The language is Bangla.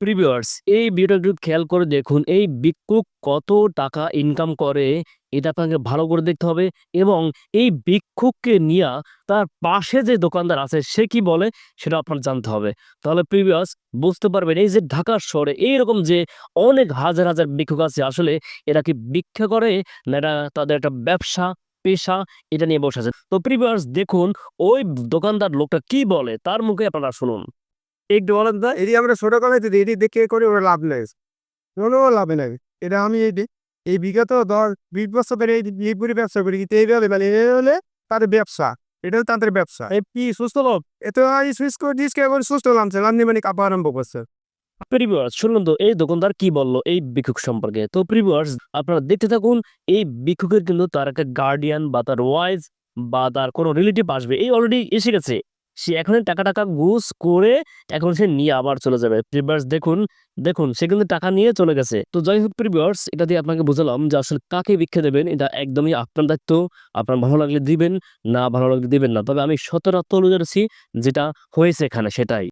প্রিভিউয়ার্স এই ভিডিওটা একটু খেয়াল করে দেখুন, এই ভিক্ষুক কত টাকা ইনকাম করে, এটা আপনাকে ভালো করে দেখতে হবে এবং এই ভিক্ষুককে নিয়ে তার পাশে যে দোকানদার আছে, সে কি বলে সেটা আপনার জানতে হবে। তাহলে প্রিভিউয়ার্স বুঝতে পারবেন, এই যে ঢাকার শহরে এইরকম যে অনেক হাজার হাজার ভিক্ষুক আছে, আসলে এরা কি ভিক্ষা করে না এটা তাদের একটা ব্যবসা, পেশা এটা নিয়ে বসে আছে। তো প্রিভিউয়ার্স দেখুন, ওই দোকানদার লোকটা কি বলে, তার মুখে আপনারা শুনুন। একটু বলেন তো। এটি আমরা ছোট কমে যদি এটি দেখে করে ওরা লাভ নেই। কোনো লাভ নেই। এটা আমি এটি এই বিগত দশ বিশ বছর ধরে এই মিরপুরি ব্যবসা করি কিন্তু এইভাবে মানে এ হলে তাদের ব্যবসা। এটাও তাদের ব্যবসা। এই কি সুস্থ লোক? এত এই সুইচ করে কে করে সুস্থ নামছে লান্নি মানে কাপা আরম্ভ করছে। প্রিভিউয়ার্স শুনুন তো এই দোকানদার কি বলল এই ভিক্ষুক সম্পর্কে? তো প্রিভিউয়ার্স আপনারা দেখতে থাকুন এই ভিক্ষুকের কিন্তু তার একটা গার্ডিয়ান বা তার ওয়াইজ বা তার কোনো রিলেটিভ আসবে। এই অলরেডি এসে গেছে। সে এখন টাকা টাকা ঘুষ করে এখন সে নিয়ে আবার চলে যাবে। প্রিভার্স দেখুন দেখুন, সে কিন্তু টাকা নিয়ে চলে গেছে। তো যাই হোক প্রিভার্স এটা দিয়ে আপনাকে বুঝালাম যে আসলে কাকে ভিক্ষা দেবেন, এটা একদমই আপনার দায়িত্ব। আপনার ভালো লাগলে দিবেন, না ভালো লাগলে দিবেন না। তবে আমি সতেরো ধরেছি যেটা হয়েছে এখানে সেটাই।